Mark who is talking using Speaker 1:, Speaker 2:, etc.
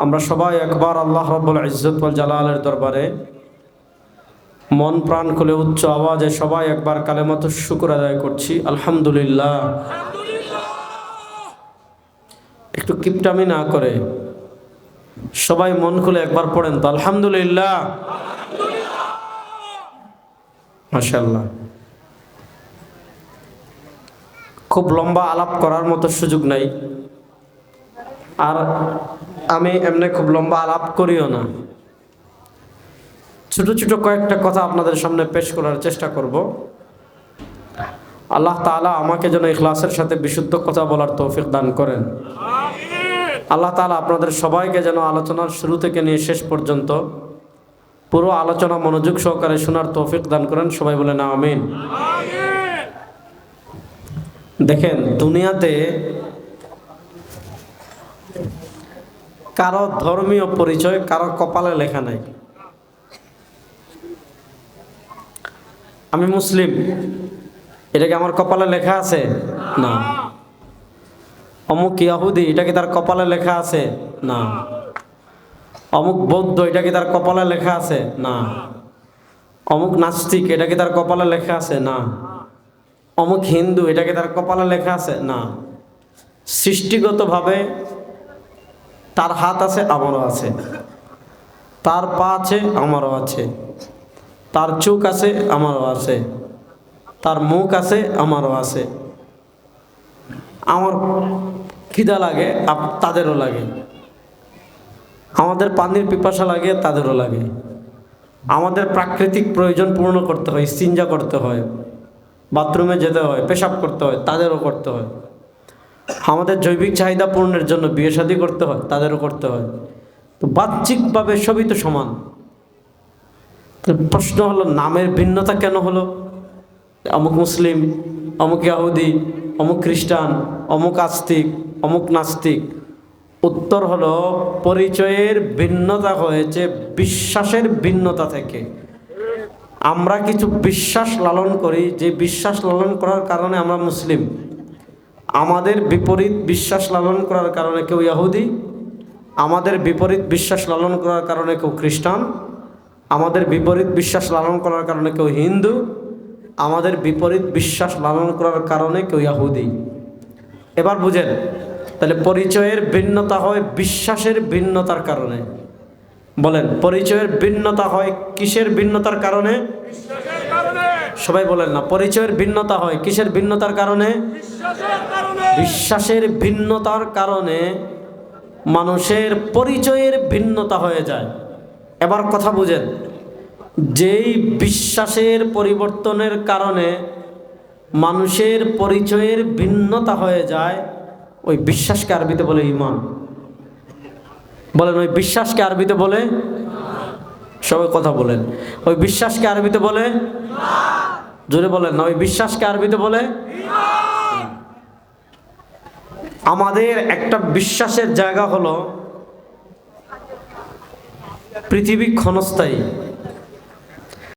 Speaker 1: আমরা সবাই একবার আল্লাহ রব্বুল ইজ্জত ওয়াল জালালের দরবারে মন প্রাণ খুলে উচ্চ আওয়াজে সবাই একবার কালেমত শুকুর আদায় করছি। আলহামদুলিল্লাহ। একটু কিপটামি না করে সবাই মন খুলে একবার পড়েন তো। আলহামদুলিল্লাহ। মাশাল্লাহ খুব লম্বা আলাপ করার মতো সুযোগ নাই। আর আমি এমনি খুব লম্বা আলাপ করিও না। ছোট ছোট কয়েকটা কথা আপনাদের সামনে পেশ করার চেষ্টা করব। আল্লাহ তাআলা আমাকে যেন ইখলাসের সাথে বিশুদ্ধ কথা বলার তৌফিক দান করেন। আল্লাহ তাআলা আপনাদের সবাইকে যেন আলোচনার শুরু থেকে নিয়ে শেষ পর্যন্ত পুরো আলোচনা মনোযোগ সহকারে শোনার তৌফিক দান করেন। সবাই বলে না আমিন। দেখেন, দুনিয়াতে কারও ধর্মীয় পরিচয়, কারও কপালে লেখা নাই। আমি মুসলিম, এটা কি আমার কপালে লেখা আছে? না। অমুক ইয়াহুদি, এটা কি তার কপালে লেখা আছে? না। অমুক বৌদ্ধ, এটা কি তার কপালে লেখা আছে? না। অমুক নাস্তিক, এটা কি তার কপালে লেখা আছে? না। অমুক হিন্দু, এটা কি তার কপালে লেখা আছে? না। সৃষ্টিগতভাবে তার হাত আছে, আমারও আছে। তার পা আছে, আমারও আছে। তার চোখ আছে, আমারও আছে। তার মুখ আছে, আমারও আছে। আমার খিদা লাগে তাদেরও লাগে। আমাদের পানির পিপাসা লাগে, তাদেরও লাগে। আমাদের প্রাকৃতিক প্রয়োজন পূর্ণ করতে হয়, সিঞ্জা করতে হয়। বাথরুমে যেতে হয়, পেশাব করতে হয়, তাদেরও করতে হয়। আমাদের জৈবিক চাহিদা পূরণের জন্য বিয়ে শাদী করতে হয়, তাদেরও করতে হয়। তো বাহ্যিকভাবে সবই তো সমান। প্রশ্ন হলো, নামের ভিন্নতা কেন হলো? অমুক মুসলিম, অমুক ইয়াহুদি, অমুক খ্রিস্টান, অমুক আস্তিক, অমুক নাস্তিক। উত্তর হলো, পরিচয়ের ভিন্নতা হয়েছে বিশ্বাসের ভিন্নতা থেকে। আমরা কিছু বিশ্বাস লালন করি, যে বিশ্বাস লালন করার কারণে আমরা মুসলিম। আমাদের বিপরীত বিশ্বাস লালন করার কারণে কেউ ইয়াহুদি আমাদের বিপরীত বিশ্বাস লালন করার কারণে কেউ খ্রিস্টান, আমাদের বিপরীত বিশ্বাস লালন করার কারণে কেউ হিন্দু, আমাদের বিপরীত বিশ্বাস লালন করার কারণে কেউ ইয়াহুদি এবার বুঝেন, তাহলে পরিচয়ের ভিন্নতা হয় বিশ্বাসের ভিন্নতার কারণে। বলেন, পরিচয়ের ভিন্নতা হয় কিসের ভিন্নতার কারণে? সবাই বলেন না, পরিচয়ের ভিন্নতা হয়। কিসের ভিন্নতার
Speaker 2: কারণে?
Speaker 1: বিশ্বাসের ভিন্নতার কারণে মানুষের পরিচয়ের ভিন্নতা হয়ে যায়। এবার কথা বুঝেন, যেই বিশ্বাসের পরিবর্তনের কারণে মানুষের পরিচয়ের ভিন্নতা হয়ে যায়, ওই বিশ্বাসকে আরবিতে বলে ইমান। বলেন, ওই বিশ্বাসকে আরবিতে বলে? সবাই কথা বলেন। ওই বিশ্বাসকে আরবিতে বলে? জোরে বলেন না ওই বিশ্বাসকে আরবিতে বলে? আমাদের একটা বিশ্বাসের জায়গা হলো পৃথিবী ক্ষণস্থায়ী।